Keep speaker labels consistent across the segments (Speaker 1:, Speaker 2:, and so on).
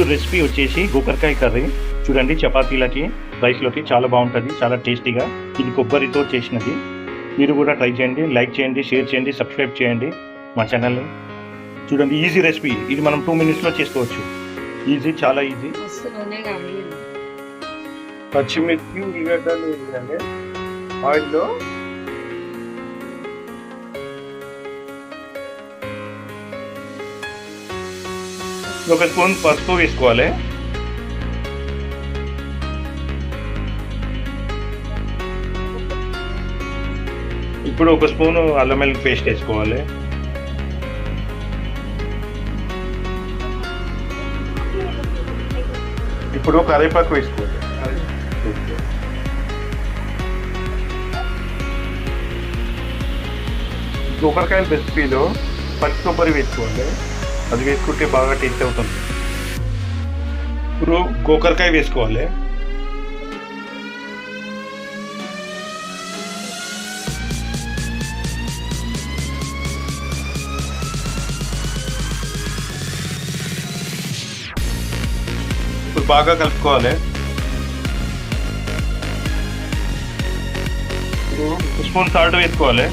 Speaker 1: Recipe వచ్చేసి గోకరకాయ curry. చూడండి చపాతీలకి రైస్లోకి చాలా బాగుంటుంది చాలా టేస్టీగా ఇది కొబ్బరితో చేసినది. మీరు కూడా ట్రై చేయండి లైక్ చేయండి షేర్ చేయండి సబ్స్క్రైబ్ చేయండి మా ఛానల్ని. చూడండి ఈజీ రెసిపీ. ఇది మనం టూ మినిట్స్లో చేసుకోవచ్చు. ఈజీ చాలా ఈజీ.
Speaker 2: పచ్చిమిర్చి ఉల్లిగడ్డలు ఆయిల్లో
Speaker 1: ఒక స్పూన్ పసుపు వేసుకోవాలి ఇప్పుడు ఒక స్పూన్ అల్లం వెల్లుల్లి పేస్ట్ వేసుకోవాలి ఇప్పుడు కరివేపాకు వేసుకోవాలి గోకరకాయల రెసిపీలో పచ్చి కొబ్బరి వేసుకోవాలి అది వేసుకుంటే బాగా టేస్ట్ అవుతుంది ఇప్పుడు గోకరకాయ వేసుకోవాలి ఇప్పుడు బాగా కలుపుకోవాలి ఇప్పుడు ఒక స్పూన్ సాల్ట్ వేసుకోవాలి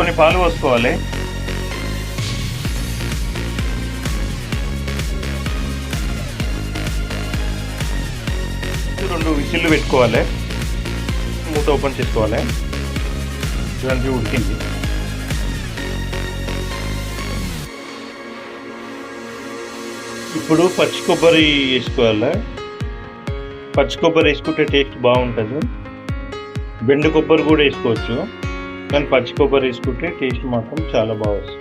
Speaker 1: కొన్ని పాలు పోసుకోవాలి. రెండు విసిల్లు పెట్టుకోవాలి. మూత ఓపెన్ చేసుకోవాలి. చూడండి ఉడికింది. ఇప్పుడు పచ్చి కొబ్బరి వేసుకోవాలి. పచ్చి కొబ్బరి వేసుకుంటే టేస్ట్ బాగుంటుంది. బెండు కొబ్బరి కూడా వేసుకోవచ్చు. కానీ పచ్చి కొబ్బరి వేసుకుంటే టేస్ట్ మాత్రం చాలా బాగా వస్తుంది.